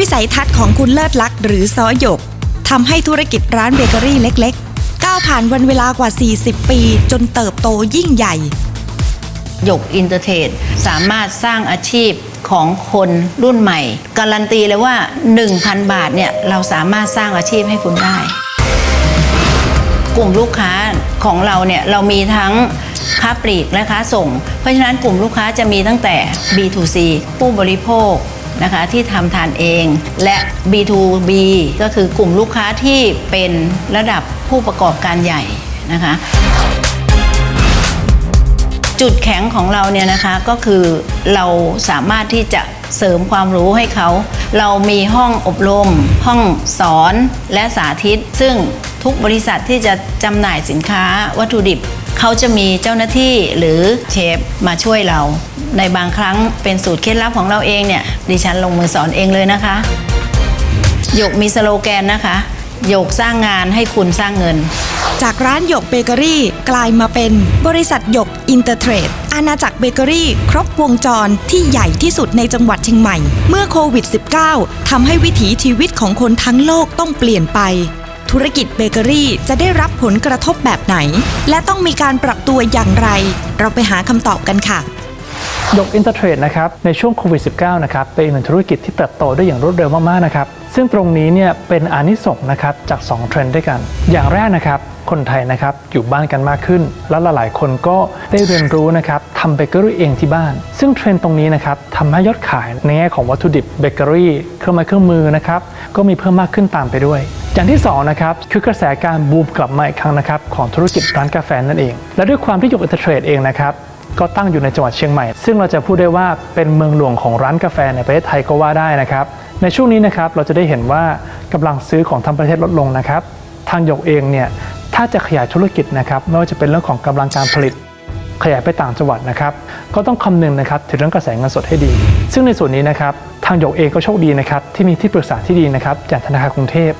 วิสัยทัศน์ของคุณเลิศลักษ์หรือซอหยกทำให้ธุรกิจร้านเบเกอรี่เล็กๆ ก้าวผ่านวันเวลากว่า 40 ปี จนเติบโตยิ่งใหญ่ หยกอินเตอร์เทรดสามารถสร้างอาชีพของคนรุ่นใหม่ การันตีเลยว่า 1,000 บาทเนี่ยเราสามารถสร้างอาชีพให้คุณได้ กลุ่มลูกค้าของเราเนี่ยเรามีทั้งค้าปลีกและค้าส่ง เพราะฉะนั้นกลุ่มลูกค้าจะมีตั้งแต่ B2C ผู้บริโภค นะคะ ที่ทำทานเอง และ B2B ก็คือกลุ่มลูกค้าที่เป็นระดับผู้ประกอบการใหญ่นะคะ จุดแข็งของเราเนี่ยนะคะก็คือเราสามารถที่จะเสริมความรู้ให้เขา เรามีห้องอบรม ห้องสอนและสาธิต ซึ่งทุกบริษัทที่จะจำหน่ายสินค้าวัตถุดิบ เขาจะมีเจ้าหน้าที่หรือเชฟมาช่วยเรา ในบางครั้งเป็นสูตรเคล็ดลับของเราเองเนี่ยดิฉันลงมือสอนเองเลยนะคะหยกมีสโลแกนนะคะหยกสร้างงานให้คุณสร้างเงิน จากร้านหยกเบเกอรี่กลายมาเป็นบริษัทหยกอินเตอร์เทรดอาณาจักรเบเกอรี่ ครบวงจรที่ใหญ่ที่สุดในจังหวัดเชียงใหม่ เมื่อโควิด -19 ทำให้วิถีชีวิตของคนทั้งโลกต้องเปลี่ยนไป ธุรกิจเบเกอรี่จะได้รับผลกระทบแบบไหน และต้องมีการปรับตัวอย่างไร เราไปหาคำตอบกันค่ะยกอินเตอร์เทรดนะครับในช่วงโควิด -19 นะครับเป็นอีกหนึ่งธุรกิจที่เติบโตได้อย่างรวดเร็วมากๆนะครับซึ่งตรงนี้เนี่ยเป็นอานิสงส์นะครับจาก 2 เทรนด์ด้วยกัน อย่างแรกนะครับคนไทยนะครับอยู่บ้านกันมากขึ้น แล้วหลายๆคนก็ได้เรียนรู้นะครับทำเบเกอรี่เองที่บ้าน ซึ่งเทรนด์ตรงนี้นะครับทำให้ยอดขายในแง่ของวัตถุดิบเบเกอรี่เครื่องไม้เครื่องมือนะครับก็มีเพิ่มมากขึ้นตามไปด้วย อย่างที่2นะครับคือกระแสการบูมกลับมาอีกครั้งนะครับของธุรกิจร้านกาแฟนั่นเอง และด้วยความที่ยกอินเตอร์เทรดเองนะครับก็ตั้งอยู่ในจังหวัดเชียงใหม่ ซึ่งเราจะพูดได้ว่าเป็นเมืองหลวงของร้านกาแฟในประเทศไทยก็ว่าได้นะครับ ในช่วงนี้นะครับเราจะได้เห็นว่ากำลังซื้อของทั้งประเทศลดลงนะครับ ทางหยกเองเนี่ยถ้าจะขยายธุรกิจนะครับไม่ว่าจะเป็นเรื่องของกำลังการผลิต ขยายไปต่างจังหวัดนะครับ ก็ต้องคำนึงนะครับถึงเรื่องกระแสเงินสดให้ดี ซึ่งในส่วนนี้นะครับ ทางหยกเองก็โชคดีนะครับที่มีที่ปรึกษาที่ดีนะครับจากธนาคารกรุงเทพ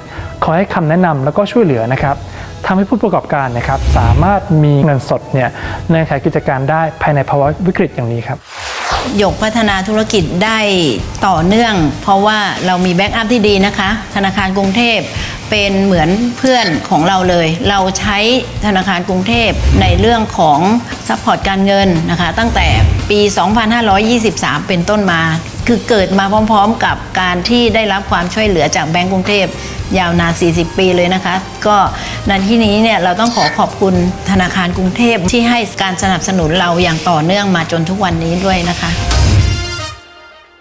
ขอให้คำแนะนำแล้วก็ช่วยเหลือนะครับทำให้ผู้ประกอบการนะครับสามารถมีเงินสดเนี่ยในการขายกิจการได้ภายในภาวะวิกฤตอย่างนี้ครับหยกพัฒนาธุรกิจได้ต่อเนื่อง เพราะว่าเรามีแบ็กอัพที่ดีนะคะ ธนาคารกรุงเทพเป็นเหมือนเพื่อนของเราเลย เราใช้ธนาคารกรุงเทพในเรื่องของซัพพอร์ตการเงินนะคะ ตั้งแต่ปี 2523 เป็นต้นมา คือเกิดมาพร้อมๆกับการที่ได้รับความช่วยเหลือจากแบงก์กรุงเทพยาวนาน 40 ปีเลยนะคะ ก็ในที่นี้เนี่ยเราต้องขอขอบคุณธนาคารกรุงเทพที่ให้การสนับสนุนเราอย่างต่อเนื่องมาจนทุกวันนี้ด้วยนะคะ